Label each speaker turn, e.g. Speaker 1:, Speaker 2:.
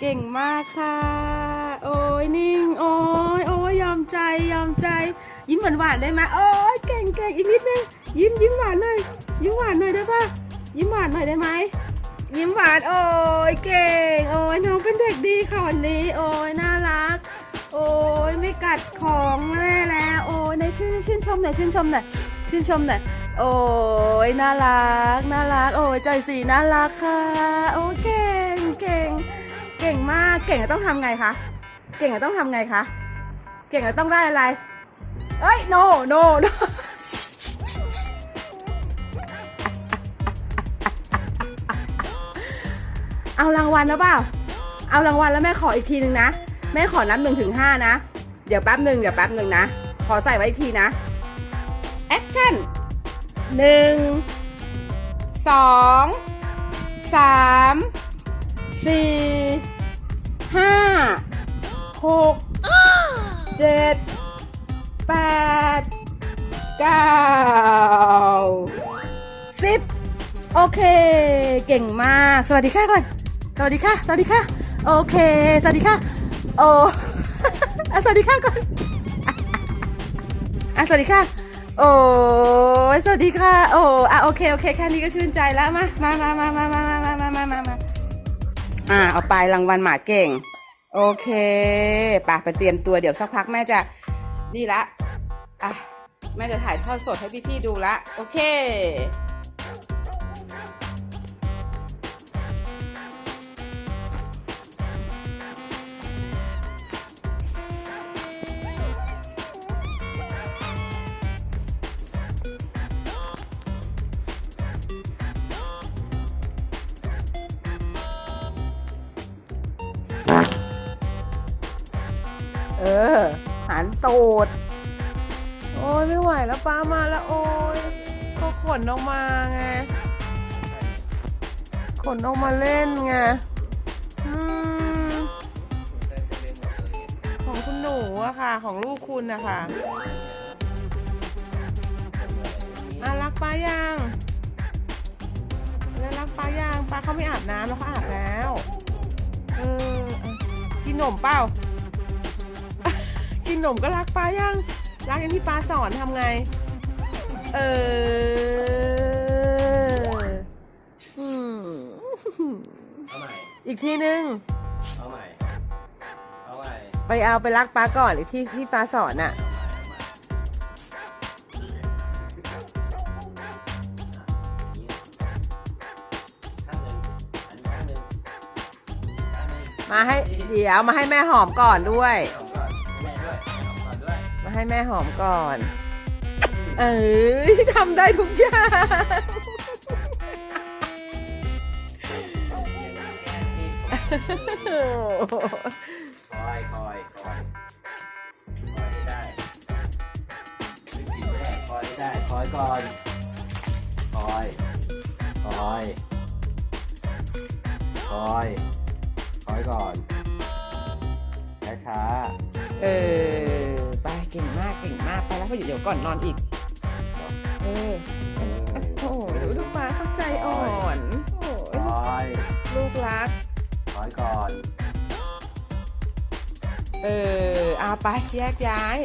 Speaker 1: เก่งมากค่ะ โอ้ยนิ่ง โอ้ยโอ้ยยอมใจยอมใจ ยิ้มหวานหวานๆได้ไหมโอ้ยเก่งเก่งอีกนิดนึงยิ้มยิ้มหวานหน่อยยิ้มหวานหน่อยได้ปะยิ้มหวานหน่อยได้ไหมยิ้มหวานโอ้ยเก่ง โอ้ยน้องเป็นเด็กดีค่ะวันนี้ โอ้ยน่ารัก โอ้ยไม่กัดของแม่แล้ว โอ้ยในชื่นชื่นชมหน่อยชื่นชมหน่อยชื่นชมหน่อยโอ้ยน่ารักน่ารัก โอ้ยใจสีน่ารักค่ะ โอ้ยเก่ เก่งจะต้องทำไงคะ เก่งจะต้องทำไงคะ เก่งจะต้องได้อะไร เอ้ย no no no เอารางวัลนะเปล่า เอารางวัลแล้วแม่ขออีกทีนึงนะ แม่ขอนับหนึ่งถึงห้านะ เดี๋ยวแป๊บหนึ่งเดี๋ยวแป๊บหนึ่งนะ ขอใส่ไว้อีกทีนะ action หนึ่งสองสามสี่ ห้าหกเจ็ดแปดเก้าสิบโอเค เก่งมาก สวัสดีค่ะก่อน สวัสดีค่ะ สวัสดีค่ะ โอเค สวัสดีค่ะ โอ้อะสวัสดีค่ะก่อนอะสวัสดีค่ะ โอ้สวัสดีค่ะ โอ้อะโอเค โอเค แค่นี้ก็ชื่นใจแล้ว มา มามามามามามามามามามา อ่า เอาไปรางวัลหมาเก่ง โอเคป่ะไปเตรียมตัวเดี๋ยวสักพักแม่จะนี่ละ อะ แม่จะถ่ายทอดสดให้พี่ๆดูละ โอเค เออ หันตูด โอ้ยไม่ไหวแล้วป้ามาแล้วโอ้ยก็ขนออกมาไง ขนออกมาเล่นไงอืมของคุณหนูอะค่ะ ของลูกคุณอะคะอะรักป้ายังแล้วรักป้ายังป้าเขาไม่อาบน้ำแล้วเขาอาบแล้ว นขนมเปล่า กินขนมก็รักป้ายัง รักอย่างที่ป้าสอนทำไง เอออืม
Speaker 2: เอาใหม่
Speaker 1: อีกทีนึง
Speaker 2: เอาใหม่ เอาใหม่
Speaker 1: ไปเอาไปรักป้าก่อนหรือที่ที่ป้าสอนอะ มาให้เดี๋ยวมาให้แม่หอมก่อนด้วย
Speaker 2: มา
Speaker 1: ให้แม่หอมก่อน เอ้ยทำได้ทุกอย่าง
Speaker 2: คอยคอยคอยคอยได้คอยได้คอยก่อนคอยคอยคอย ก่อนช้าช้า
Speaker 1: เออ ไปเก่งมาก เก่งมาก ไปแล้วพอเดี๋ยวก่อนนอนอีก เออ
Speaker 2: ๆเออ
Speaker 1: โอ้โหดูลูกป้าเข้าใจอ่อน โอ้
Speaker 2: ค
Speaker 1: ย
Speaker 2: อย
Speaker 1: ลูกรัก
Speaker 2: คอยก่อน
Speaker 1: เออเอาไปแยกย้าย